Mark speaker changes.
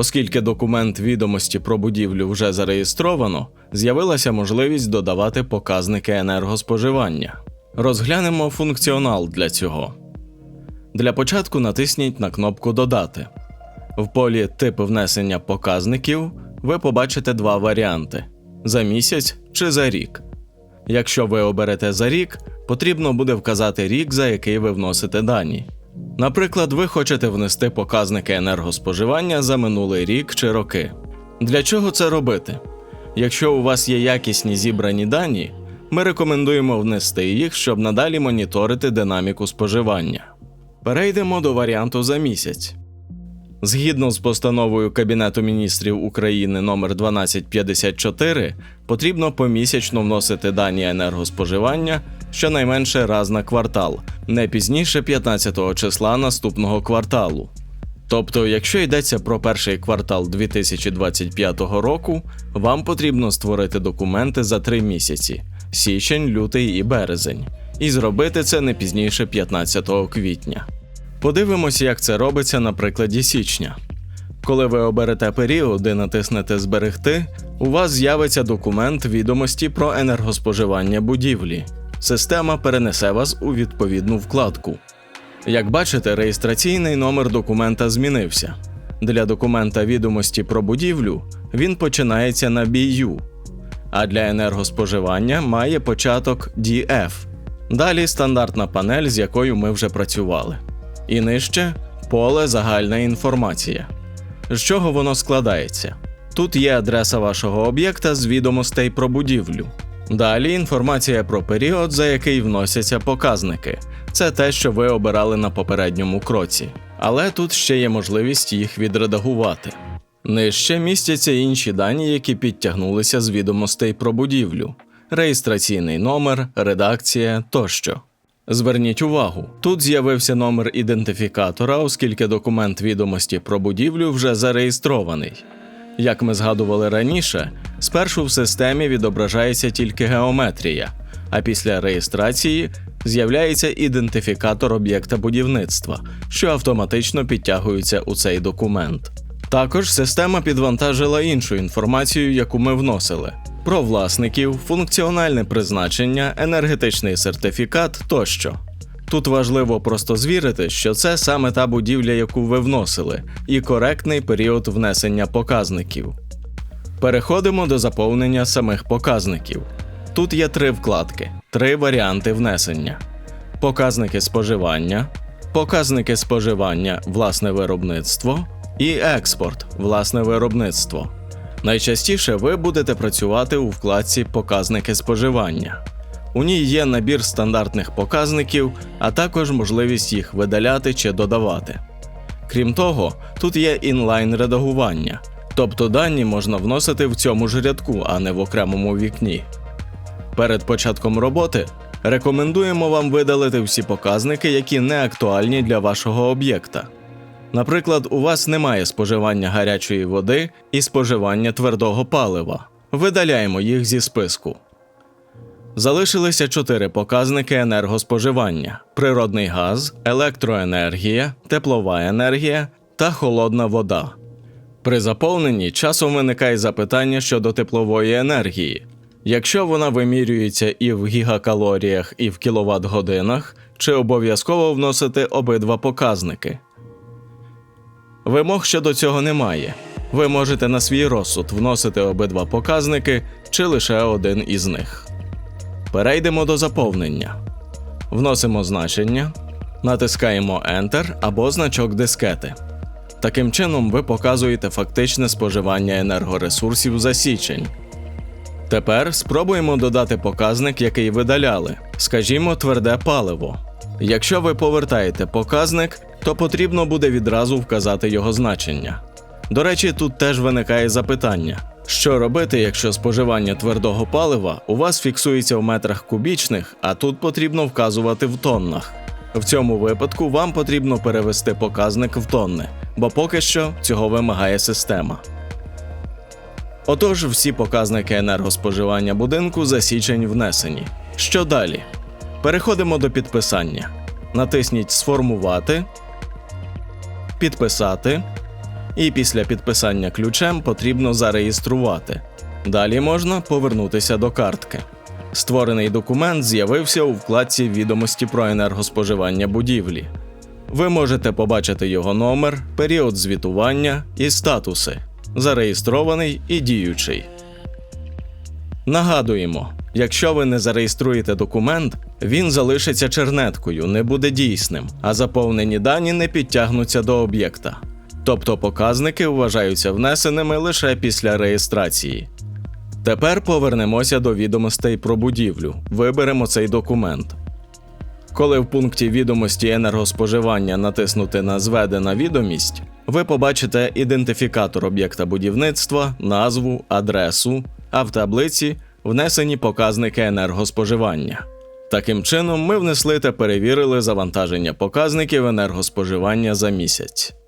Speaker 1: Оскільки документ відомості про будівлю вже зареєстровано, з'явилася можливість додавати показники енергоспоживання. Розглянемо функціонал для цього. Для початку натисніть на кнопку Додати. В полі Тип внесення показників ви побачите два варіанти: за місяць чи за рік. Якщо ви оберете за рік, потрібно буде вказати рік, за який ви вносите дані. Наприклад, ви хочете внести показники енергоспоживання за минулий рік чи роки. Для чого це робити? Якщо у вас є якісні зібрані дані, ми рекомендуємо внести їх, щоб надалі моніторити динаміку споживання. Перейдемо до варіанту за місяць. Згідно з постановою Кабінету міністрів України номер 1254, потрібно помісячно вносити дані енергоспоживання щонайменше раз на квартал, не пізніше 15 числа наступного кварталу. Тобто, якщо йдеться про перший квартал 2025 року, вам потрібно створити документи за три місяці січень, лютий і березень, і зробити це не пізніше 15 квітня. Подивимося, як це робиться на прикладі січня. Коли ви оберете період і натиснете Зберегти, у вас з'явиться документ відомості про енергоспоживання будівлі. Система перенесе вас у відповідну вкладку. Як бачите, реєстраційний номер документа змінився. Для документа відомості про будівлю він починається на BU, а для енергоспоживання має початок DF. Далі стандартна панель, з якою ми вже працювали. І нижче поле загальна інформація. З чого воно складається? Тут є адреса вашого об'єкта з відомостей про будівлю. Далі інформація про період, за який вносяться показники. Це те, що ви обирали на попередньому кроці. Але тут ще є можливість їх відредагувати. Нижче містяться інші дані, які підтягнулися з відомостей про будівлю: реєстраційний номер, редакція тощо. Зверніть увагу, тут з'явився номер ідентифікатора, оскільки документ відомості про будівлю вже зареєстрований. Як ми згадували раніше, спершу в системі відображається тільки геометрія, а після реєстрації з'являється ідентифікатор об'єкта будівництва, що автоматично підтягується у цей документ. Також система підвантажила іншу інформацію, яку ми вносили: про власників, функціональне призначення, енергетичний сертифікат тощо. Тут важливо просто звірити, що це саме та будівля, яку ви вносили, і коректний період внесення показників. Переходимо до заповнення самих показників. Тут є три вкладки, три варіанти внесення: показники споживання, показники споживання, власне виробництво і експорт, власне виробництво. Найчастіше ви будете працювати у вкладці Показники споживання. У ній є набір стандартних показників, а також можливість їх видаляти чи додавати. Крім того, тут є інлайн редагування, тобто дані можна вносити в цьому ж рядку, а не в окремому вікні. Перед початком роботи рекомендуємо вам видалити всі показники, які не актуальні для вашого об'єкта. Наприклад, у вас немає споживання гарячої води і споживання твердого палива. Видаляємо їх зі списку. Залишилися чотири показники енергоспоживання: природний газ, електроенергія, теплова енергія та холодна вода. При заповненні часом виникає запитання щодо теплової енергії. Якщо вона вимірюється і в гігакалоріях, і в кіловат-годинах, чи обов'язково вносити обидва показники. Вимог щодо цього немає. Ви можете на свій розсуд вносити обидва показники чи лише один із них. Перейдемо до заповнення. Вносимо значення, натискаємо Enter або значок дискети. Таким чином, ви показуєте фактичне споживання енергоресурсів за січень. Тепер спробуємо додати показник, який видаляли, скажімо, тверде паливо. Якщо ви повертаєте показник, то потрібно буде відразу вказати його значення. До речі, тут теж виникає запитання: що робити, якщо споживання твердого палива у вас фіксується в метрах кубічних, а тут потрібно вказувати в тоннах. В цьому випадку вам потрібно перевести показник в тонни, бо поки що цього вимагає система. Отож, всі показники енергоспоживання будинку за січень внесені. Що далі? Переходимо до підписання. Натисніть Сформувати, Підписати і після підписання ключем потрібно зареєструвати. Далі можна повернутися до картки. Створений документ з'явився у вкладці Відомості про енергоспоживання будівлі. Ви можете побачити його номер, період звітування і статуси зареєстрований і діючий. Нагадуємо, якщо ви не зареєструєте документ, він залишиться чернеткою, не буде дійсним, а заповнені дані не підтягнуться до об'єкта. Тобто показники вважаються внесеними лише після реєстрації. Тепер повернемося до відомостей про будівлю. Виберемо цей документ. Коли в пункті відомості енергоспоживання натиснути на зведена відомість, ви побачите ідентифікатор об'єкта будівництва, назву, адресу, а в таблиці внесені показники енергоспоживання. Таким чином, ми внесли та перевірили завантаження показників енергоспоживання за місяць.